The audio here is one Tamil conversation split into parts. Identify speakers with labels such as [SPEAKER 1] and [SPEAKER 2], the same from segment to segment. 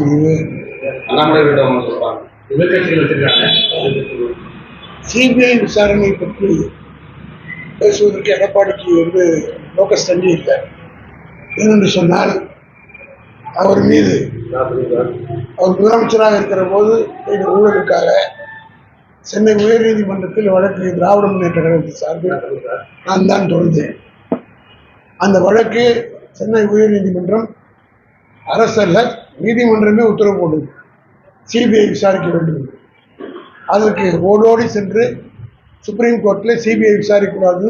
[SPEAKER 1] தெரியுது சிபிஐ விசாரணை பற்றி பேசுவதற்கு எடப்பாடிக்கு வந்து லோக்கஸ் தண்ணி இல்லை ஏனென்று சொன்னால் அவர் மீது அவர் முதலமைச்சராக இருக்கிற போது இந்த ஊழலுக்காக சென்னை உயர்நீதிமன்றத்தில் வழக்கு திராவிட முன்னேற்ற கழகத்தின் சார்பில் நான் தான் தொடர்ந்தேன் அந்த வழக்கு சென்னை உயர்நீதிமன்றம் அரசல்ல நீதிமன்றமே உத்தரவு போட்டது. சிபிஐ விசாரிக்க வேண்டும் அதற்கு ஓடோடி சென்று சுப்ரீம் கோர்ட்டில் சிபிஐ விசாரிக்கக்கூடாது.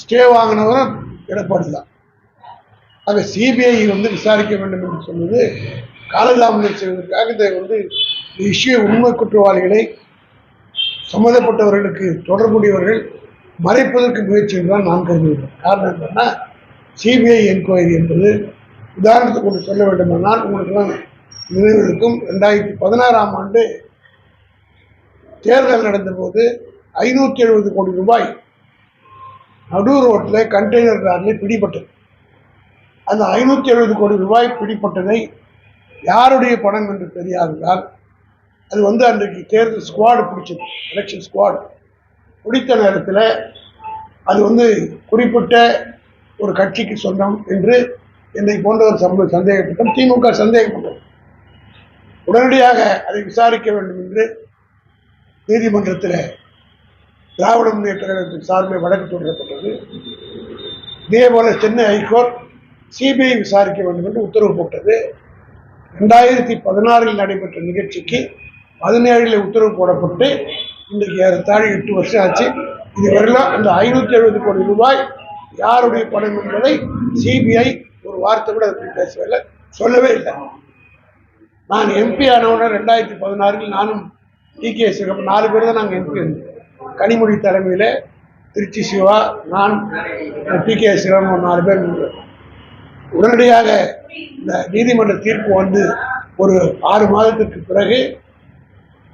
[SPEAKER 1] ஸ்டே வாங்கினவரும் எடப்பாடி தான். ஆக சிபிஐ வந்து விசாரிக்க வேண்டும் என்று சொன்னது காலதாமதம் செய்வதற்காக இதை வந்து இஷ்யூ உண்மை குற்றவாளிகளை சம்மந்தப்பட்டவர்களுக்கு தொடர்புடையவர்கள் மறைப்பதற்கு முயற்சி தான் நான் கருதுகிறேன். காரணம் என்னன்னா சிபிஐ என்கொயரி என்பது உதாரணத்துக்கு ஒன்று சொல்ல வேண்டுமானால் உங்களுக்கெல்லாம் நினைவிருக்கும். ரெண்டாயிரத்தி பதினாறாம் ஆண்டு தேர்தல் நடந்தபோது ஐநூற்றி எழுபது கோடி ரூபாய் நடு ரோட்டில் கண்டெய்னர் காரில் பிடிபட்டது. அந்த ஐநூற்றி எழுபது கோடி ரூபாய் பிடிப்பட்டதை யாருடைய பணம் என்று தெரியாததால் அது வந்து அன்றைக்கு தேர்தல் ஸ்குவாடு பிடிச்சது எலெக்ஷன் ஸ்குவாடு பிடித்த நேரத்தில் அது வந்து குறிப்பிட்ட ஒரு கட்சிக்கு சொந்தம் என்று என்னை போன்றவர் சம்ப சந்தேகப்பட்டோம் திமுக சந்தேகப்பட்டோம் உடனடியாக அதை விசாரிக்க வேண்டும் என்று நீதிமன்றத்தில் திராவிட முன்னேற்ற கழகத்தின் சார்பில் வழக்கு தொடரப்பட்டது இதேபோல சென்னை ஹைகோர்ட் சிபிஐ விசாரிக்க வேண்டும் என்று உத்தரவு போட்டது. ரெண்டாயிரத்தி பதினாறில் நடைபெற்ற நிகழ்ச்சிக்கு பதினேழில் உத்தரவு போடப்பட்டு இன்றைக்கு ஏறத்தாழ எட்டு வருஷம் ஆச்சு. இதுவரையிலும் அந்த ஐநூற்றி எழுபது கோடி ரூபாய் யாருடைய பணம் என்பதை சிபிஐ ஒரு வார்த்தை கூட அதை பேசவே இல்லை சொல்லவே இல்லை. நான் எம்பி ஆனவுடனே ரெண்டாயிரத்தி பதினாறில் நானும் டி கே நாலு பேர் தான் நாங்கள் எம்பி இருந்தோம் கனிமொழி தலைமையில் திருச்சி சிவா நான் டி கே சிவம் ஒரு நாலு பேர் உடனடியாக இந்த நீதிமன்ற தீர்ப்பு வந்து ஒரு ஆறு மாதத்துக்கு பிறகு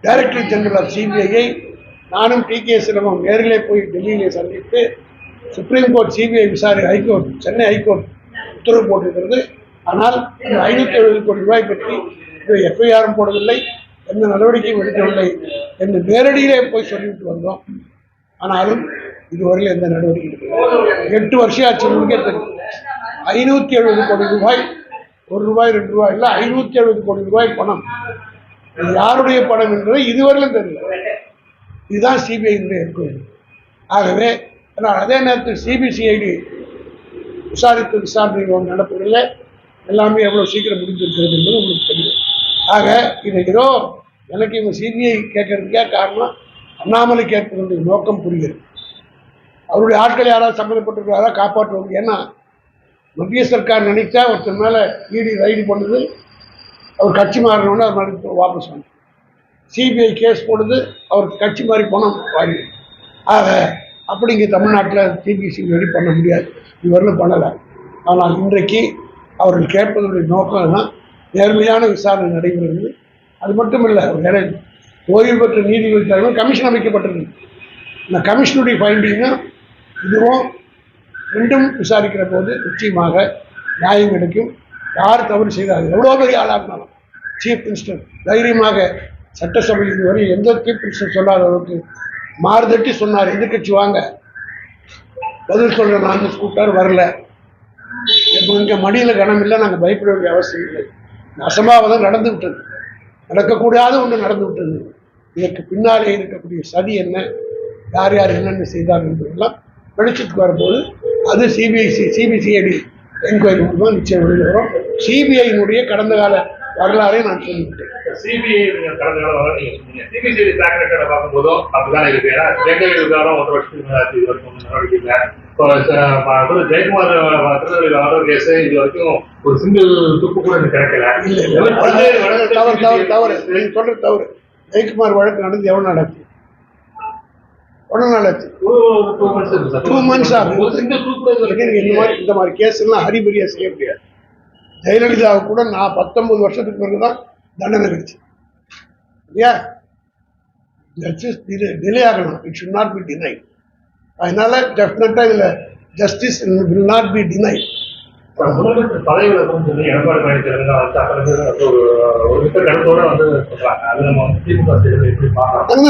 [SPEAKER 1] டைரக்டர் ஜெனரல் ஆஃப் சிபிஐயை நானும் டி கே சிரமம் நேரிலே போய் டெல்லியிலே சந்தித்து சுப்ரீம் கோர்ட் சிபிஐ விசாரணை high court Chennai high court உத்தரவு போட்டிருக்கிறது. ஆனால் இந்த ஐநூற்றி எழுபது கோடி ரூபாய் பற்றி இது எஃப்ஐஆரும் போடவில்லை எந்த நடவடிக்கையும் எடுக்கவில்லை என்று நேரடியிலே போய் சொல்லிவிட்டு வந்தோம். ஆனாலும் இதுவரையில் எந்த நடவடிக்கை எட்டு வருஷம் ஆச்சு உங்களுக்கே தெரியும் ஐநூற்றி எழுபது கோடி ரூபாய் ஒரு ரூபாய் ரெண்டு ரூபாய் இல்லை ஐநூற்றி எழுபது கோடி ரூபாய் பணம். யாருடைய பணம் என்பது இதுவரையிலும் தெரியல. இதுதான் சிபிஐனுடைய இருக்கும் ஆகவே ஆனால் அதே நேரத்தில் சிபிசிஐடி விசாரித்து விசாரணை ஒன்று நடப்பதில்லை. எல்லாமே எவ்வளோ சீக்கிரம் முடிஞ்சிருக்கிறது என்பது உங்களுக்கு தெரியும். ஆக இதை ஏதோ எனக்கு இவங்க சிபிஐ கேட்கறதுக்கே காரணம் அண்ணாமலை கேட்பதனுடைய நோக்கம் புரிகிறது. அவருடைய ஆட்கள் யாராவது சம்மந்தப்பட்டிருக்கிறாரா காப்பாற்றுவாங்க ஏன்னா மத்திய சர்க்கார் நினைச்சா ஒருத்தர் மேலே இடி ரைடு பண்ணுது அவர் கட்சி மாறினோடனே அவர் மறுத்து வாபஸ் வந்து சிபிஐ கேஸ் போடுது அவர் கட்சி மாறி பணம் வாங்கி ஆக அப்படி இங்கே தமிழ்நாட்டில் டிபிசி வெளி பண்ண முடியாது. இவர்களும் பண்ணலை. ஆனால் இன்றைக்கு அவர்கள் கேட்பதனுடைய நோக்கம் தான் நேர்மையான விசாரணை நடைபெறுகிறது. அது மட்டும் இல்லை வேற ஓய்வு பெற்ற நீதிபதி தலைவர் கமிஷன் அமைக்கப்பட்டிருக்கு. இந்த கமிஷனுடைய ஃபைண்டிங்கும் இதுவும் ரெண்டும் விசாரிக்கிற போது நிச்சயமாக நியாயம் கிடைக்கும். யார் தவறு செய்தார்? எவ்வளோ பெரிய ஆளாகினாலும் சீஃப் மினிஸ்டர் தைரியமாக சட்டசபை இதுவரை எந்த சீஃப் மினிஸ்டர் சொல்லாத அளவுக்கு மாறுதட்டி சொன்னார் எதிர்கட்சி வாங்க. பதில் சொல்கிறேன் நான் கூப்பிட்டார் வரல. இப்போ இங்கே மடியில் கனம் இல்லை நாங்கள் பயப்பட வேண்டிய அவசியம் இல்லை. இந்த அசம்பாவிதம் நடந்து விட்டது. நடக்கக்கூடாத ஒன்று நடந்து விட்டது. இதற்கு பின்னாலே இருக்கக்கூடிய சதி என்ன? யார் யார் என்னென்ன செய்தார் என்பதெல்லாம் வெளிச்சத்துக்கு வரும்போது அது சிபிஐசி சிபிசிஐடி என்கொயரி மூலமாக நிச்சயம் வெளியில் வரும் சிபிஐனுடைய கடந்த கால வரலாறை நான் சொல்லிவிட்டேன்.
[SPEAKER 2] சிபிஐ சிபிசிஐடி ட்ராக் ரெக்கார்டை பார்க்கும்போதும் அப்படிதான் இருக்கு. ஏன்னா ஜெயலலிதா விவகாரம் ஒன்றரை வருஷத்துக்கு இது வரைக்கும் நடவடிக்கை ஜெயக்குமார் திருநெல்வேலி ஆர்டர் கேஸ் இது வரைக்கும் ஒரு சிங்கிள் துப்பு கூட எனக்கு கிடைக்கல.
[SPEAKER 1] தவறு தவறு தவறு. தவறு. ஜெயக்குமார் வழக்கு நடந்து எவ்வளோ நடக்கு எவ்வளோ நடக்கு
[SPEAKER 2] டூ மந்த்ஸ்
[SPEAKER 1] டூ ஆகும் இந்த மாதிரி இந்த மாதிரி கேஸ் எல்லாம் ஹரிபரியா செய்ய முடியாது. ஜெயலலிதாவுக்கு கூட நான் பத்தொன்பது வருஷத்துக்கு பிறகு தான் தண்டனை கிடைச்சு இல்லையா? ஜஸ்டிஸ் டிலே ஆகணும். It should not be denied அதனால டெஃபினட்டாக இதில் justice will not be denied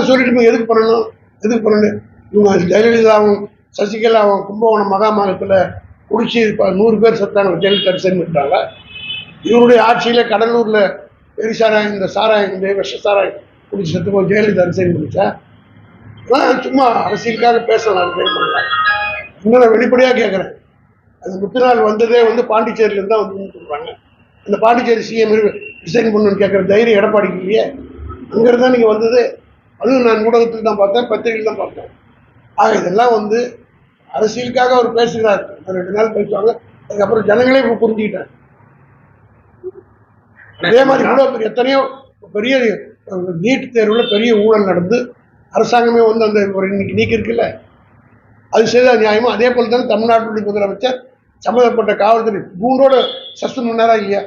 [SPEAKER 1] சொல்லிட்டு எதுக்கு பண்ணணும்? எதுக்கு பண்ணணும்? இவங்க ஜெயலலிதாவும் சசிகலாவும் கும்பகோணம் மகாமாகத்தில் குடிச்சு நூறு பேர் செத்தாங்க. ஜெயலலிதா ரிசைன் பண்ணிட்டாங்க இவருடைய ஆட்சியில் கடலூரில் எரிசாராயம் இந்த சாராயம் இந்த விஷ சாராயம் குடிச்சு செத்து போய் ஜெயலலிதா ரிசைன் பண்ணிச்சா நான் சும்மா அரசியலுக்காக பேசலாம் ரிசைன் பண்ணலாம். இன்னும் நான் வெளிப்படையாக கேட்குறேன் அந்த முத்துநாள் வந்ததே வந்து பாண்டிச்சேரியிலேருந்து தான் வந்து சொல்கிறாங்க அந்த பாண்டிச்சேரி சிஎம் ரிசைன் பண்ணணும்னு கேட்குற தைரியம் எடப்பாடிக்கு இல்லையே? அங்கேருந்து தான் நீங்கள் வந்தது அதுவும் நான் ஊடகத்தில் தான் பார்த்தேன் பத்திரிகையில் தான் பார்த்தேன். ஆக இதெல்லாம் வந்து அரசியலுக்காக அவர் பேசுகிறார். ரெண்டு நாள் பேசுவாங்க அதுக்கப்புறம் ஜனங்களே இப்போ புரிஞ்சுக்கிட்டேன் அதே மாதிரி இவ்வளோ பெரிய எத்தனையோ பெரிய நீட் தேர்வில் பெரிய ஊழல் நடந்து அரசாங்கமே வந்து அந்த ஒரு இன்னைக்கு நீக்கி இருக்குல்ல அது செய்த நியாயமும் அதே போல் தான் தமிழ்நாட்டுடைய முதலமைச்சர் சம்மந்தப்பட்ட காவல்துறை மூன்றோட சஸ்பெண்ட் பண்ணாரா இல்லையா?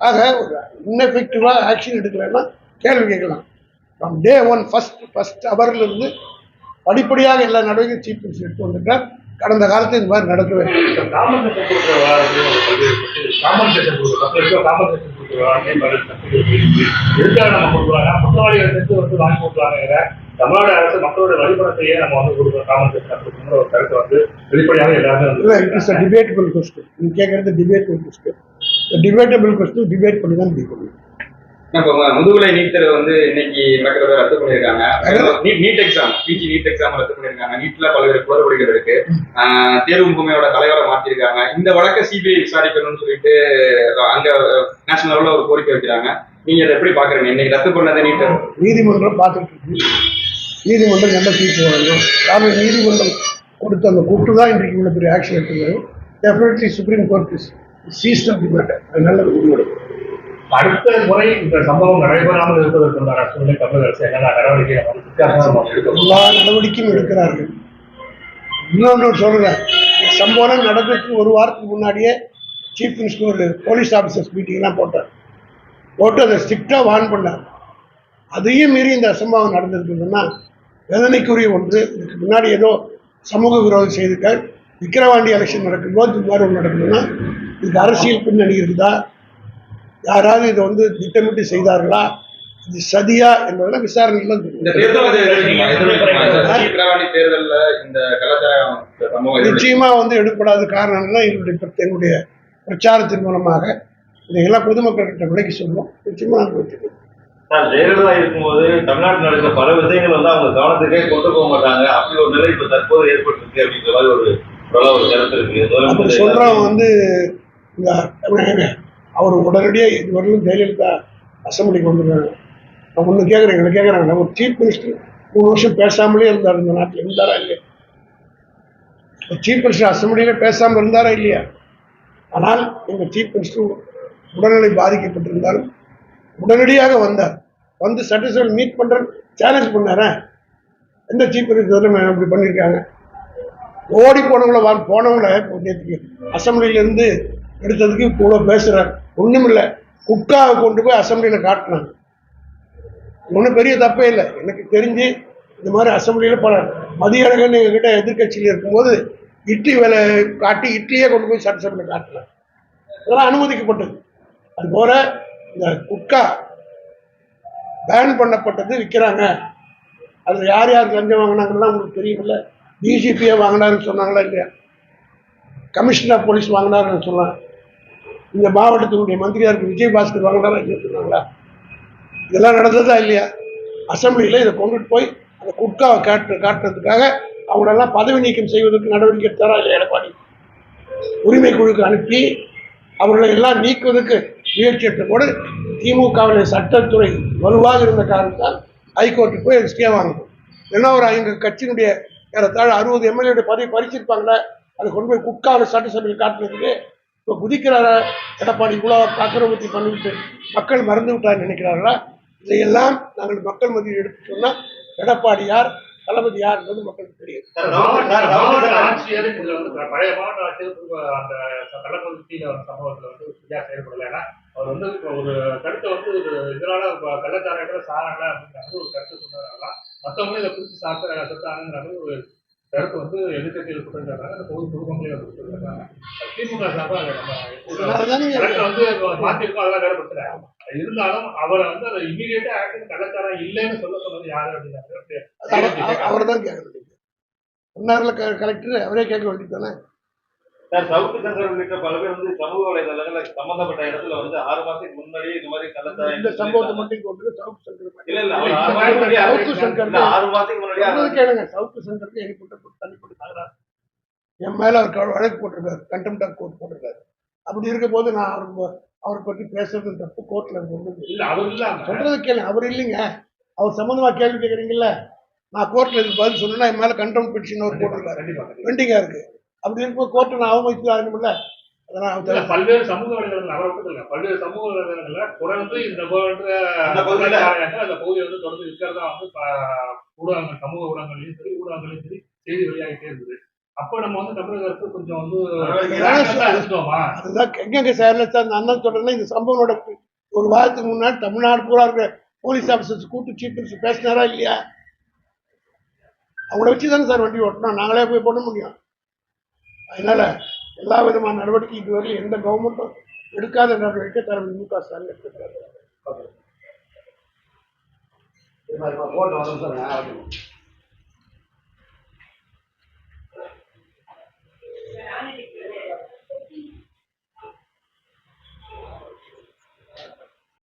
[SPEAKER 1] ஆக ஒரு இன்னெஃபெக்டிவாக ஆக்ஷன் எடுக்கலைன்னா கேள்வி கேட்கலாம். From day one first first அவர்லேருந்து படிப்படியாக எல்லா நடவடிக்கையும் சீஃப் மினிஸ்டர் எடுத்து வந்துட்டார் கடந்த காலத்தில் இந்த மாதிரி நடக்கவே
[SPEAKER 2] ஒரு எதுக்காக நம்ம கொடுக்குறாங்க? வந்து வாங்கி கொடுக்குறாங்க தமிழ்நாடு அரசு மக்களோட வழிபடத்தையே நம்ம வந்து கொடுக்குற காம்பன்சேஷன் ஒரு கருத்தை வந்து வெளிப்படையாக எல்லாருமே வந்து
[SPEAKER 1] இட் டிபேட்டபிள் கொஸ்டின் கேட்குறது debatable question debatable question debate பண்ணி தான் முடியும்
[SPEAKER 3] இப்போ முதுகலை நீட் தேர்வு வந்து இன்னைக்கு நடக்கிறத ரத்து பண்ணியிருக்காங்க. NEET NEET exam PG NEET exam ரத்து பண்ணியிருக்காங்க. நீட்ல பல்வேறு குளறுபடிகள் இருக்கு. தேர்வு முகமையோட தலைவரை மாத்திருக்காங்க. இந்த வழக்கை சிபிஐ விசாரிக்கணும்னு சொல்லிட்டு அங்க நேஷனல் லெவல்ல ஒரு கோரிக்கை வைக்கிறாங்க. நீங்க இதை எப்படி பாக்குறீங்க இன்னைக்கு ரத்து பண்ணது நீட்
[SPEAKER 1] நீதிமன்றம் பார்த்துட்டு இருக்கு. நீதிமன்றம் நல்ல தீர்ப்பு வழங்கும்? காரணம் நீதிமன்றம் கொடுத்த அந்த கூட்டு தான் இன்றைக்கு இவ்வளோ பெரிய ஆக்ஷன் எடுத்துக்கிறது. Definitely supreme court seized of the matter அது நல்ல முடிவெடுக்கும்
[SPEAKER 2] அடுத்த முறை இந்த சம்பவம் நடைபெறாமல் இருப்பதற்குண்டான சூழ்நிலை தமிழக அரசு என்னென்ன நடவடிக்கை
[SPEAKER 1] எல்லா நடவடிக்கையும் எடுக்கிறார்கள். இன்னொன்று சொல்கிறேன் சம்பவம் நடந்ததுக்கு ஒரு வாரத்துக்கு முன்னாடியே சீஃப் மினிஸ்டர் போலீஸ் ஆஃபீஸர்ஸ் மீட்டிங்லாம் போட்டார். போட்டு அதை ஸ்ட்ரிக்டாக வார்ன் பண்ணார். அதையும் மீறி இந்த அசம்பவம் நடந்திருக்குதுன்னா வேதனைக்குரிய ஒன்று. இதுக்கு முன்னாடி ஏதோ சமூக விரோதம் செய்திருக்கார் விக்கிரவாண்டி எலெக்ஷன் நடக்கும்போது இது மாதிரி ஒன்று நடக்குதுன்னா இதுக்கு அரசியல் பின்னணி இருக்குதா? யாராவது இதை வந்து திட்டமிட்டு செய்தார்களா? இது சதியா என்பதெல்லாம்
[SPEAKER 3] எதிர்க்கு-
[SPEAKER 1] நிச்சயமா வந்து எடுக்கப்படாத காரணம்னா எங்களுடைய எங்களுடைய பிரச்சாரத்தின் மூலமாக இதையெல்லாம் பொதுமக்கள்கிட்ட விலைக்கு சொல்லுவோம் நிச்சயமா அனுபவிச்சிருக்கோம்
[SPEAKER 4] நான் ஜெயலலிதா இருக்கும்போது தமிழ்நாட்டில் நடக்கிற பல விஷயங்கள் வந்து அவங்க கவனத்துக்கே கொண்டு போக மாட்டாங்க. அப்படி ஒரு நிலை இப்ப தற்போது ஏற்பட்டிருக்கு அப்படின்ற மாதிரி ஒரு கருத்து இருக்கு.
[SPEAKER 1] சொல்றவங்க வந்து இந்த அவர் உடனடியாக இதுவரையிலும் ஜெயலலிதா அசம்பிளிக்கு வந்துருக்காங்க நான் ஒன்று கேட்குறேன் எங்களை கேட்குறாங்க ஒரு சீஃப் மினிஸ்டர் மூணு வருஷம் பேசாமலே இருந்தார் இந்த நாட்டில். இருந்தாரா இல்லையா? சீஃப் மினிஸ்டர் அசம்பிளியில் பேசாமல் இருந்தாரா இல்லையா? ஆனால் எங்கள் சீஃப் மினிஸ்டர் உடல்நிலை பாதிக்கப்பட்டிருந்தாலும் உடனடியாக வந்தார். வந்து சட்டசபை மீட் பண்ணுற சேலஞ்ச் பண்ணாரேன் எந்த சீஃப் மினிஸ்டர் இப்படி பண்ணியிருக்காங்க ஓடி போனவங்கள வா போனவங்கள நேற்றுக்கு அசம்பிளியிலேருந்து எடுத்ததுக்கு இவ்வளோ பேசுகிறார் ஒன்றும் இல்லை குக்காவை கொண்டு போய் அசம்பிளியில் காட்டினாங்க. ஒன்றும் பெரிய தப்பே இல்லை. எனக்கு தெரிஞ்சு இந்த மாதிரி அசம்பிளியில் பல மதிய அழகன் எங்ககிட்ட எதிர்க்கட்சியில் இருக்கும்போது இட்லி வேலை காட்டி இட்லியே கொண்டு போய் சட்டசபையில் காட்டினாங்க. அதெல்லாம் அனுமதிக்கப்பட்டது. அதுபோல் இந்த குக்கா பேன் பண்ணப்பட்டது விற்கிறாங்க அதில் யார் யார் லஞ்சம் வாங்கினாங்கலாம் உங்களுக்கு தெரியல டிஜிபியை வாங்கினாருன்னு சொன்னாங்களா இல்லையா? கமிஷனர் ஆஃப் போலீஸ் வாங்கினாருன்னு சொன்னாங்க. இந்த மாவட்டத்தினுடைய மந்திரியாருக்கு இருக்கு விஜயபாஸ்கர் வாங்கினாரா சொன்னாங்களா இதெல்லாம் நடந்ததா இல்லையா? அசம்பிளியில் இதை கொண்டுட்டு போய் அந்த குட்காவை காட்டு காட்டுறதுக்காக அவங்களெல்லாம் பதவி நீக்கம் செய்வதற்கு நடவடிக்கை எடுத்தாரா இல்லையா எடப்பாடி? உரிமை குழுக்கு அனுப்பி அவர்களை எல்லாம் நீக்குவதற்கு முயற்சி எடுத்த கூட சட்டத்துறை வலுவாக இருந்த காரணத்தால் ஹைகோர்ட்டுக்கு போய் அது ஸ்டே வாங்கணும் ஏன்னா ஒரு எங்கள் கட்சியினுடைய ஏறத்தாழ அறுபது எம்எல்ஏடைய பதவி பறிச்சிருப்பாங்களே? அதை கொண்டு போய் குட்காவில் சட்டசபையில் காட்டுறதுக்கு இப்போ குதிக்கிறார? எடப்பாடி இவ்வளோ அக்கிரமத்தை பண்ணிவிட்டு மக்கள் மறந்து விட்டார் நினைக்கிறார்களா? இதையெல்லாம் நாங்கள் மக்கள் மத்தியில் எடுத்து சொன்னால் எடப்பாடி யார் தளபதி யார் என்பது மக்களுக்கு தெரியும்.
[SPEAKER 2] மாவட்ட மாவட்ட வந்து பழைய மாவட்ட ஆட்சியர் அந்த கள்ளப்பகுதியில சம்பவத்தில் வந்து சரியா செயல்படல. ஏன்னா அவர் வந்து இப்ப ஒரு கருத்தை வந்து ஒரு இதனால இப்ப கள்ளச்சாராயத்துல சாராங்க அப்படிங்கிற ஒரு கருத்து சொன்னதுனால மத்தவங்களும் இதை குறித்து சாப்பிட்டு செத்தாங்கிற ஒரு கருத்து வந்து எதிர்கட்சியில் கொடுத்துருக்காங்க பொது பொதுமக்களே வந்து கொடுத்துருக்காங்க. திமுக சார்பாக வந்து அதெல்லாம் இருந்தாலும் அவரை வந்து அதை இமீடியட்டா ஆக்ஷன் கள்ளக்காரன் இல்லைன்னு சொல்ல சொன்னது யாரு அப்படின்னா
[SPEAKER 1] அவர் தான் கேட்க வேண்டியது பொன்னாரில் கலெக்டர் அவரே கேட்க வேண்டியது தானே?
[SPEAKER 4] சார் சவுக்கு சங்கர் உள்ளிட்ட பல பேர் வந்து சமூக வலைதளங்கள்ல சம்பந்தப்பட்ட இடத்துல வந்து ஆறு மாசத்துக்கு முன்னாடியே இந்த மாதிரி கள்ளச்சாராயம்
[SPEAKER 1] இந்த சம்பவத்தை மட்டும் கொண்டு சவுக்கு சென்டர்
[SPEAKER 4] இல்ல இல்ல அவர் ஆறு மாசத்துக்கு முன்னாடியே
[SPEAKER 1] சவுக்கு
[SPEAKER 4] இல்ல, ஆறு மாசத்துக்கு
[SPEAKER 1] சொல்றது கேளுங்க சவுக்கு சென்டருக்கு எனிப்பட்ட தனிப்பட்ட தகராறு என் மேல அவர் வழக்கு போட்டிருக்காரு கண்டெம்ட் ஆஃப் கோர்ட் போட்டிருக்காரு. அப்படி இருக்க போது நான் அவருக்கு அவரை பற்றி பேசுறது தப்பு கோர்ட்ல இருக்கு
[SPEAKER 2] இல்ல. அவர் இல்லாம
[SPEAKER 1] சொல்றது கேளு அவர் இல்லைங்க. அவர் சம்பந்தமா கேள்வி கேட்குறீங்கல்ல நான் கோர்ட்ல இதுக்கு பதில் சொன்னா என் மேல கண்டெம்ட் பெட்டிஷன் அவர் போட்டிருக்காரு. பெண்டிங்கா இருக்கு. அப்படி இருக்கும்போது கோர்ட்டை நான் அவர்
[SPEAKER 2] பல்வேறு சமூக வலைதளங்கள் அவரை மட்டும் பல்வேறு சமூக வலைதளங்கள்ல தொடர்ந்து இந்த
[SPEAKER 4] அந்த
[SPEAKER 2] பகுதியை வந்து தொடர்ந்து இருக்கிறதா வந்து ப- ஊடகங்கள் சமூக ஊடகங்களையும் சரி ஊடகங்களையும் சரி செய்தி வெளியாகிட்டே இருந்தது அப்ப நம்ம வந்து தமிழக அரசு கொஞ்சம் வந்து
[SPEAKER 1] சேரல சார் அந்த அண்ணன் சொல்றேன்னா இந்த நடக்கு ஒரு வாரத்துக்கு முன்னாடி தமிழ்நாடு பூரா இருக்கிற போலீஸ் ஆஃபீஸர்ஸ் கூட்டு சீஃப் மினிஸ்டர் பேசினாரா இல்லையா? அவங்கள வச்சு தானே சார் வண்டி ஓட்டணும். நாங்களே போய் போட முடியும். அதனால எல்லா விதமான நடவடிக்கை இதுவரை எந்த கவர்மெண்ட்டும் எடுக்காத நடவடிக்கை தலைவர் மு க ஸ்டாலின் எடுத்திருக்காரு
[SPEAKER 5] போட்டோ வந்து